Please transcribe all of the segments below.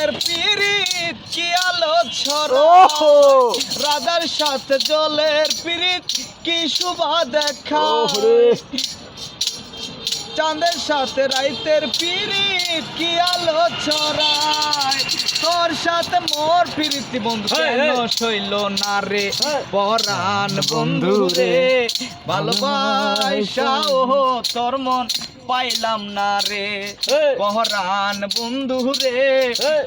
রাইতের পিরিত কি আলো ছড়া রাধার সাথে জলের পিরিত কি শুভা দেখা চাঁদের সাথে রাইতের পিরিত কি আলো ছড়ায় তোর সাথে মোর পিরিতি বন্ধু কেন। সইল না রে। পরাণ বন্ধু রে ভালোবাসা ও তোর মন পাইলাম না রে। পহরান বন্ধু রে।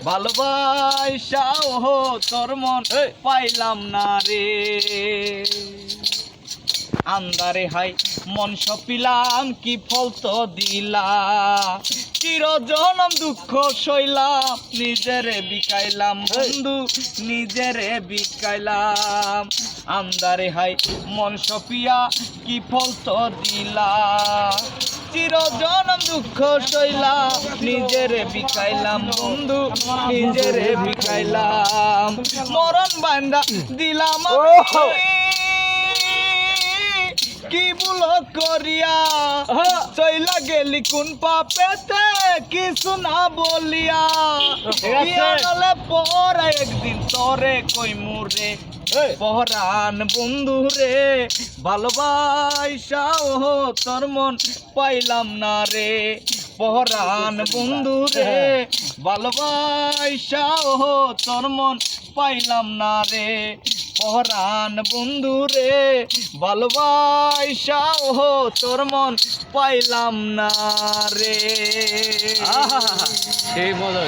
ভালোবাসা ও তোর মন। পাইলাম না রে আন্দারে হাই মন সপিলাম, কি ফল তো দিলা? চিরজনম দুঃখ সইলাম নিজেরে বিকাইলাম বন্ধু, নিজেরে বিকাইলাম। আন্দারে হাই মন সপিয়া, কি ফল তো দিলা? চিরজনম দুঃখ সইলাম নিজেরে বিকাইলাম বন্ধু, নিজেরে বিকাইলাম। মরণ বান্দা দিলাম করিয়া। চইলা গেলি কোন পাপেতে? কিছু না বলিয়া। আছে। পর একদিন তরে কই মুরে? পহরান বন্ধু রে ভালোবাসা ও তোর মন পাইলাম না রে। পহরান বন্ধু রে ভালোবাসা ও তোর মন পাইলাম না রে। পহরান বন্ধু রে ভালোবাসা ও তোর মন পাইলাম না রে সেই মজা।